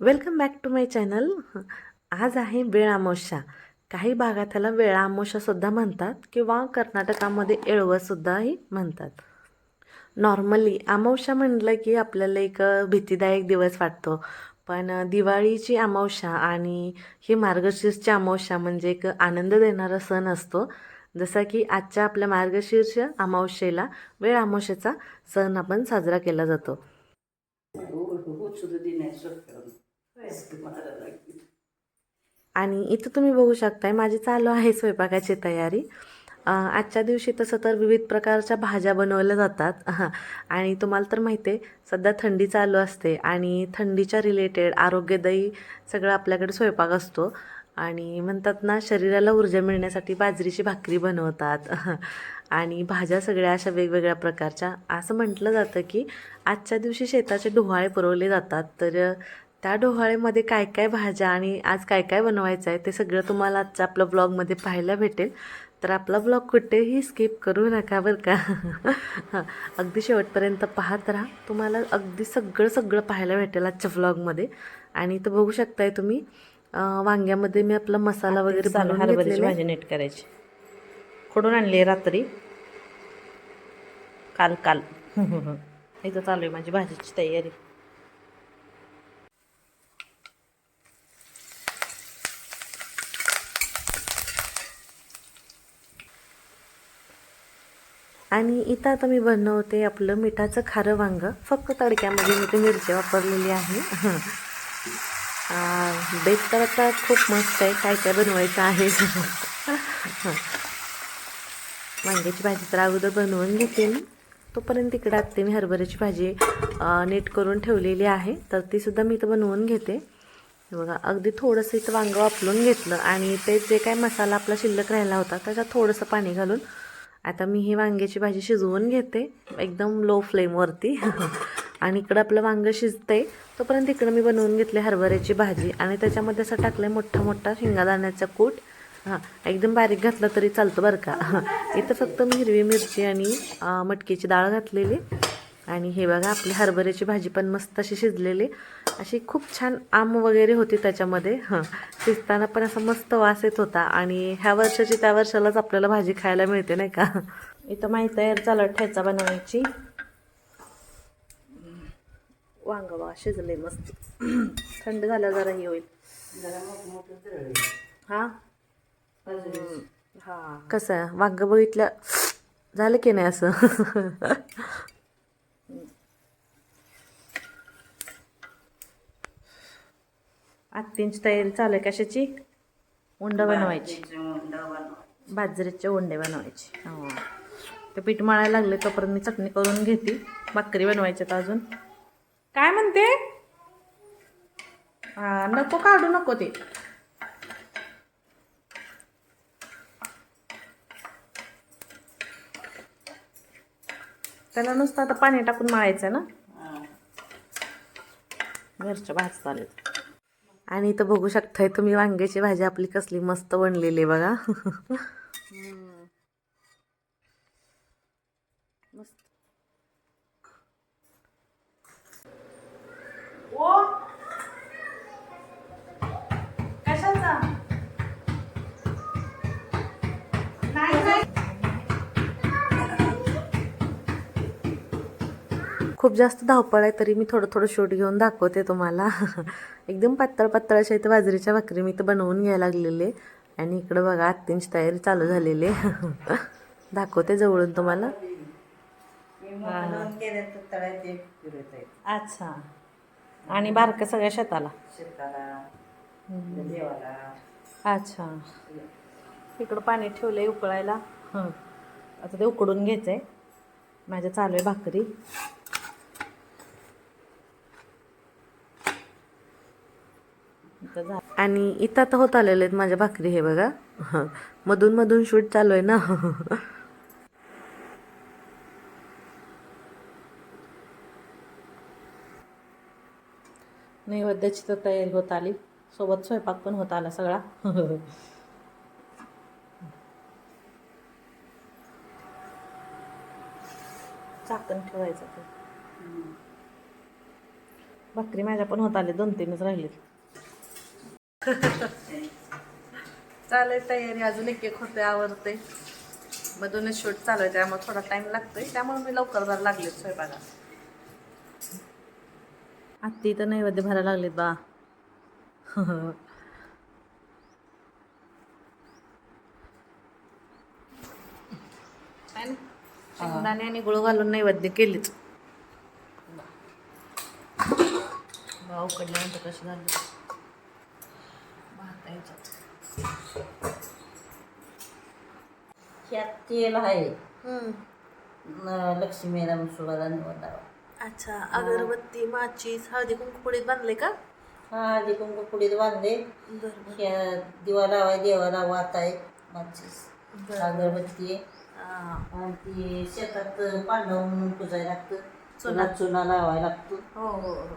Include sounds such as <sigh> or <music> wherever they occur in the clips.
Welcome back to my channel आज आहे वेळ अमावस्या काही भागात त्याला वेळामोशासुद्धा म्हणतात किंवा कर्नाटकामध्ये एळवंसुद्धाही म्हणतात. नॉर्मली अमावस्या म्हटलं की आपल्याला एक भीतीदायक दिवस वाटतो. पण दिवाळीची अमावस्या आणि ही मार्गशीर्षची अमावस्या म्हणजे एक आनंद देणारा सण असतो. जसा की आजच्या आपल्या मार्गशीर्ष अमावस्येला वेळ अमावशेचा सण आपण साजरा केला जातो. आणि इथं तुम्ही बघू शकताय माझी चालू आहे स्वयंपाकाची तयारी. आजच्या दिवशी तसं तर विविध प्रकारच्या भाज्या बनवल्या जातात. <laughs> आणि तुम्हाला तर माहिती आहे सध्या थंडी चालू असते आणि थंडीच्या रिलेटेड आरोग्यदायी सगळं आपल्याकडे स्वयंपाक असतो. आणि म्हणतात ना शरीराला ऊर्जा मिळण्यासाठी बाजरीची भाकरी बनवतात. <laughs> आणि भाज्या सगळ्या अशा वेगवेगळ्या प्रकारच्या. असं म्हटलं जातं की आजच्या दिवशी शेताचे डोहाळे पुरवले जातात. तर त्या डोहाळेमध्ये काय काय भाज्या आणि आज काय काय बनवायचं आहे ते सगळं तुम्हाला आजच्या आपल्या ब्लॉगमध्ये पाहायला भेटेल. तर आपला ब्लॉग कुठेही स्किप करू नका बरं का? हां <laughs> अगदी शेवटपर्यंत पाहत राहा. तुम्हाला अगदी सगळं सगळं पाहायला भेटेल आजच्या व्लॉगमध्ये आणि इथं बघू शकताय तुम्ही वांग्यामध्ये मी आपला मसाला वगैरे हरभऱ्याची. भाजी नीट करायची. खोडून आणली रात्री. काल काल. <laughs> इथं चालू आहे माझी भाजीची तयारी. आणि इथं आता मी बनवते आपलं मिठाचं खारं वांग. फक्त तडक्यामध्ये मी ते मिरची वापरलेली आहे. आ, बेत तर आता खूप मस्त आहे. काय काय बनवायचं आहे? वांग्याची भाजी तर अगोदर बनवून घेते मी. तोपर्यंत तिकडे आत्ते मी हरभऱ्याची भाजी नीट करून ठेवलेली आहे. तर तीसुद्धा मी इथं बनवून घेते. बघा अगदी थोडंसं इथं वांगं वापरून घेतलं आणि ते जे काय मसाला आपला शिल्लक राहिला होता त्याच्यात थोडंसं पाणी घालून आता मी ही वांग्याची भाजी शिजवून घेते एकदम लो फ्लेमवरती आणि इकडं आपलं वांगं शिजतंय तोपर्यंत इकडं मी बनवून घेतले हरभऱ्याची भाजी. आणि त्याच्यामध्ये असं टाकलं मोठा मोठा शेंगादाण्याचा कूट. हां एकदम बारीक घातला तरी चालतं बरं का. इथं फक्त मी हिरवी मिरची आणि मटकीची डाळ घातलेली. आणि हे बघा आपली हरभऱ्याची भाजी पण मस्त अशी शिजलेली. अशी खूप छान आम वगैरे होती त्याच्यामध्ये हां. शिजताना पण असा मस्त वास येत होता आणि ह्या वर्षाची त्या वर्षालाच आपल्याला भाजी खायला मिळते नाही का? इथं माहीत आहे चालत ठेचा बनवायची. वांग शिजले मस्त. थंड झाल्या जरा हे होईल. हां? हां. कसं वांग बघितलं झालं की नाही असं? आत्तींची तयारी चालू आहे. कशाची? उंड बनवायची. बाजरीचे उंडे बनवायचे. हो. ते पीठ मळायला लागले तोपर्यंत मी चटणी करून घेते. भाकरी बनवायच्यात अजून. काय म्हणते? हा नको काढू नको ते. त्याला नुसतं आता पाणी टाकून मळायचं ना? घरच्या भाज चालेल आणि इथं बघू शकताय तुम्ही वांग्याची भाजी आपली कसली मस्त बनलेली आहे बघा <laughs> मस्त कशाचा खूप जास्त धावपळ आहे तरी मी थोडं थोडं शूट घेऊन दाखवते तुम्हाला. <laughs> एकदम पातळ पातळ अशा इथं बाजरीच्या भाकरी मी इथं बनवून घ्यायला लागलेले. आणि इकडं बघा आत्तींची तयारी चालू झालेली आहे. <laughs> दाखवते जवळून तुम्हाला. अच्छा. आणि बारकं सगळ्या शेताला? अच्छा. इकडं पाणी ठेवलंय उकळायला. हं. आता ते उकडून घ्यायचंय. माझ्या चालू आहे भाकरी. इथं झालं. आणि इथं आता होत आलेले आहेत माझ्या भाकरी हे बघा. मधून मधून शूट चालू आहे ना. नैवेद्याची तर तयारी होत आली. सोबत स्वयंपाक पण होत आला सगळा. चाकण ठेवायचं ते. भाकरी माझ्या पण होत आले. दोन तीनच राहिले चालेल तयारी अजून एक एक होते आवडते मधूनच शूट चालू आहे त्यामुळे थोडा टाइम लागतोय. त्यामुळे मी लवकर जरा लागले स्वयंपाकात आत्ती तर नैवेद्य भरायला लागलेत बा. शेंगदाणे आणि गुळ घालून नैवेद्य केलीच उकडल्यानंतर कसं झालं? ह्यात तेल आहे. न- लक्ष्मीला सुगाला निवडावा अच्छा अगरबत्ती माचीस हळदी कुंकू पुडीत बांधले का? हा आधी कुंकू पुढीत बांधले. बरोबर. ह्या दिवा लावाय देवाला वात आहे माचीस. अगरबत्ती. आहे आणि ती शेतात पांडव म्हणून पुजायला लागतं. चुना. चुना लावायला लागतो. हो हो हो.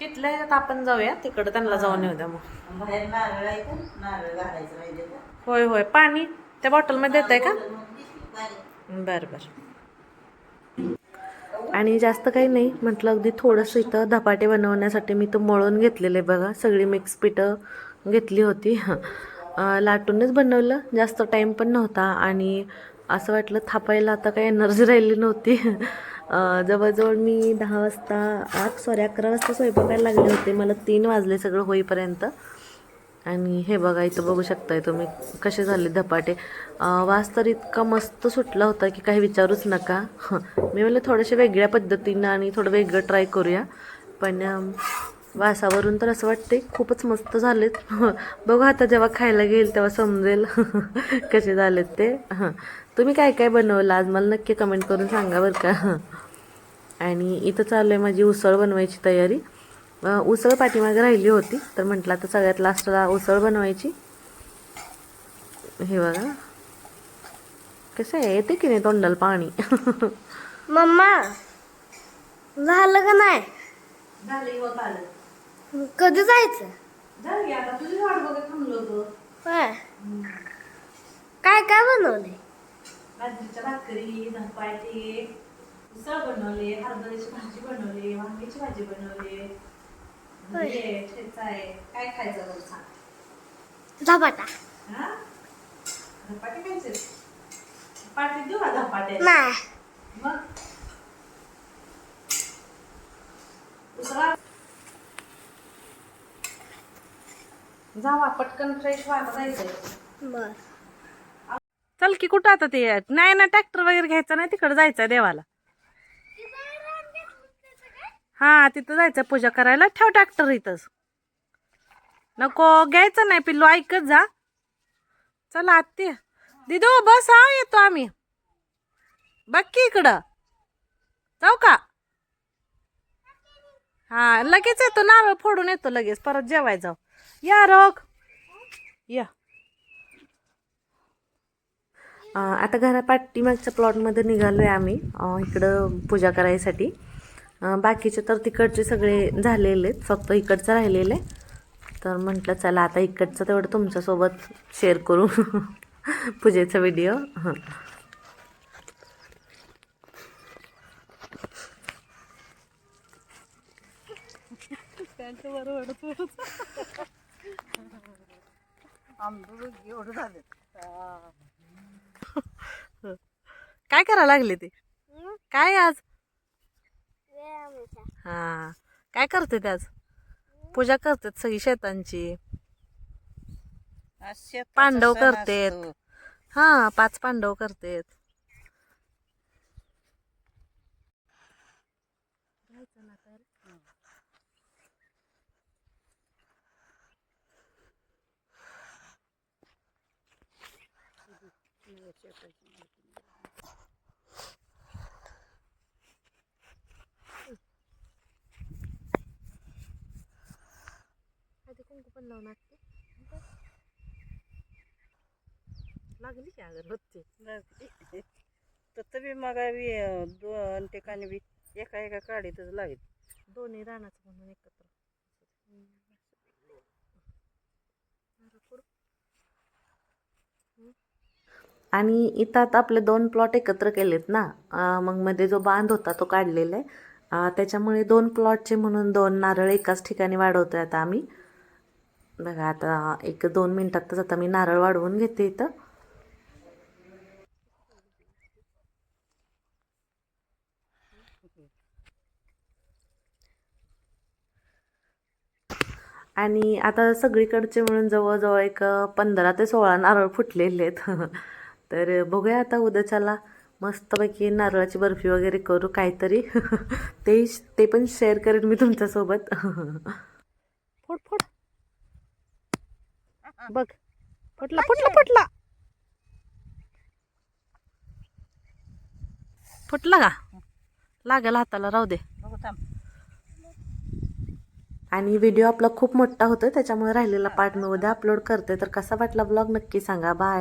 शिटल्या ह्याच्यात आपण जाऊया. तिकडं त्यांना जाऊन येऊ द्या मग. बाहेर नारळ आहे का? नारळ घालायचं राहिले का? होय होय. पाणी त्या बॉटलमध्ये देत आहे का मग ती पाणी. बरं बरं. आणि जास्त काही नाही. म्हटलं अगदी थोडंसं इथं धपाटे बनवण्यासाठी मी तो मळून घेतलेले बघा. सगळी मिक्स पिठं घेतली होती. अं, लाटूनच बनवलं. जास्त टाईम पण नव्हता. आणि असं वाटलं थापायला आता काही एनर्जी राहिली नव्हती. जवळजवळ मी दहा वाजता आठ सॉरी अकरा वाजता स्वयंपाकायला लागले होते. मला तीन वाजले सगळं होईपर्यंत. आणि हे बघा इथं बघू शकताय तुम्ही कसे झाले धपाटे. वास तर इतका मस्त सुटला होता की काही विचारूच नका. <laughs> मी म्हणलं थोडेसे वेगळ्या पद्धतीनं आणि थोडं वेगळं ट्राय करूया. पण वासावरून तर असं वाटते खूपच मस्त झालेत. <laughs> बघू आता जेव्हा खायला घेईल तेव्हा समजेल <laughs> कसे झालेत ते. हां <laughs> तुम्ही काय काय बनवलं? आज मला नक्की कमेंट करून सांगा बरं का. आणि इथं चालू आहे माझी उसळ बनवायची तयारी. उसळ पाठीमागे राहिली होती तर म्हटलं आता सगळ्यात लास्टला उसळ बनवायची. हे बघा. कसं आहे? येते की नाही तोंडाला पाणी? मम्मा झालं का नाही? कधी जायचं? होय. काय काय बनवले बाजरीच्या भाकरी धपाटे उसळ बनवले हरभऱ्याची भाजी बनवली वांग्याची भाजी बनवली. हे ठेचा आहे काय खायचं बरं सांग. झपाटा हा? धपाटे खायचे? पाठी देऊ का धपाटे? नाही. मग? दुसरा जावा पटकन फ्रेश व्हायला जायचंय बर. चल की कुठं आता ते? नाही ना ट्रॅक्टर वगैरे घ्यायचा नाही तिकडे जायचं देवाला. हा तिथं जायचं पूजा करायला. ठेव ट्रॅक्टर इथंच नको घ्यायचं नाही पिल्लू ऐकत जा. चला आत्ते दिदू बस हा येतो आम्ही. बघ की इकडं. जाऊ का? हा लगेच येतो नारळ फोडून येतो लगेच. परत जेवाय जाऊ. या रोग या. आता घरा पाठीमागच्या प्लॉटमध्ये निघालो आहे आम्ही इकडं पूजा करायसाठी. बाकीचे तर तिकडचे सगळे झालेले आहेत. फक्त इकडचं राहिलेलं. आहे तर म्हटलं चला आता इकडचं तेवढं तुमच्यासोबत शेअर करू. <laughs> पूजेचा व्हिडिओ हां. काय करा लागले ते? काय आज? हा. काय करते ते आज? पूजा करतात सगळी शेतांची. पांडव करतेत. हा पाच पांडव करतेत. कुंकू पण लावून लागली की अगरबत्ती तसं मग दोन ठिकाणी बी एका एका काढीतच लागेल दोन्ही रानाचं म्हणून एकत्र. आणि इथं आता आपले दोन प्लॉट एकत्र केलेत ना. मग मध्ये जो बांध होता तो काढलेला आहे. त्याच्यामुळे दोन प्लॉटचे म्हणून दोन नारळ एकाच ठिकाणी वाढवतोय आता आम्ही. बघा आता एक दोन मिनटातच आता मी नारळ वाढवून घेते इथं. आणि आता सगळीकडचे म्हणून जवळजवळ एक पंधरा ते सोळा नारळ फुटलेले आहेत. <laughs> तर बघूया आता उद्याच्याला मस्तपैकी नारळाची बर्फी वगैरे करू काहीतरी. <laughs> ते ते पण शेअर करेन मी तुमच्यासोबत. <laughs> फोड फोड. बघ. फुटला फुटला फुटला फुटला का? लागेल हाताला राहू दे. आणि व्हिडिओ आपला खूप मोठा होतो त्याच्यामुळे राहिलेला पार्ट मी उद्या अपलोड करते. तर कसा वाटला ब्लॉग नक्की सांगा. बाय